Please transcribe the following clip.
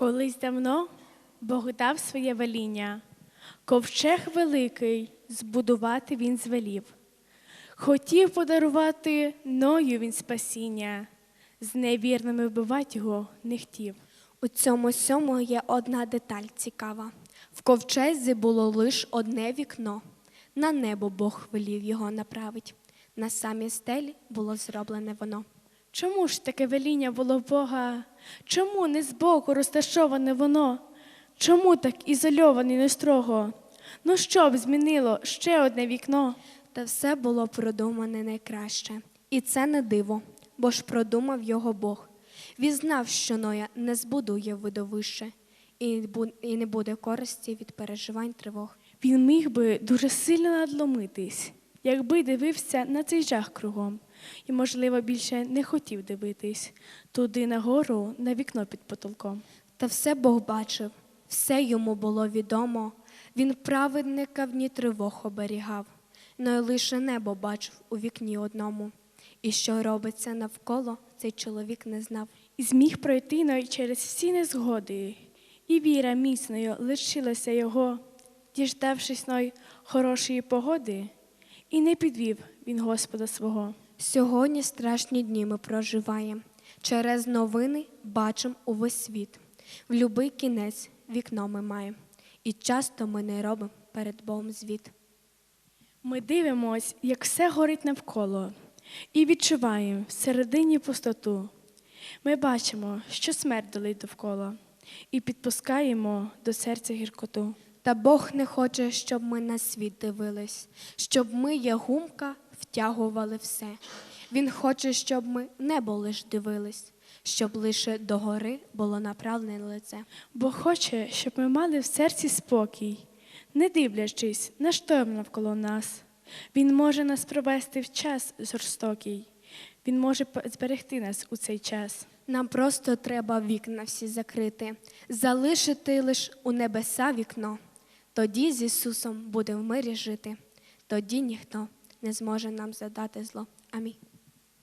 Колись давно Бог дав своє веління, ковчег великий збудувати він звелів. Хотів подарувати ною він спасіння, з невірними вбивати його не хотів. У цьому сьому є одна деталь цікава. В ковчезі було лиш одне вікно. На небо Бог велів його направить. На самій стелі було зроблене воно. Чому ж таке веління було Бога? Чому не збоку розташоване воно? Чому так ізольований не строго? Ну що б змінило ще одне вікно? Та все було продумане найкраще. І це не диво, бо ж продумав його Бог. Він знав, що Ноя не збудує видовище, і не буде користі від переживань тривог. Він міг би дуже сильно надломитись, якби дивився на цей жах кругом, і, можливо, більше не хотів дивитись туди нагору на вікно під потолком. Та все Бог бачив, все йому було відомо. Він праведника в дні тривог оберігав, но й лише небо бачив у вікні одному. І що робиться навколо, цей чоловік не знав. І зміг пройти но й через всі незгоди, і віра міцною лишилася його, діждавшись ной хорошої погоди, і не підвів він Господа свого. Сьогодні страшні дні ми проживаємо. Через новини бачимо увесь світ. В любий кінець вікно ми маємо. І часто ми не робимо перед Богом звіт. Ми дивимось, як все горить навколо, і відчуваємо всередині пустоту. Ми бачимо, що смерть долить довкола, і підпускаємо до серця гіркоту. Та Бог не хоче, щоб ми на світ дивились, щоб ми, як гумка, втягували все. Він хоче, щоб ми небо лиш дивились, щоб лише догори було направлене лице. Бо хоче, щоб ми мали в серці спокій, не дивлячись на шторм навколо нас. Він може нас провести в час жорстокий, він може зберегти нас у цей час. Нам просто треба вікна всі закрити, залишити лиш у небеса вікно. Тоді з Ісусом буде в мирі жити, тоді ніхто не зможе нам задати зло. Амінь.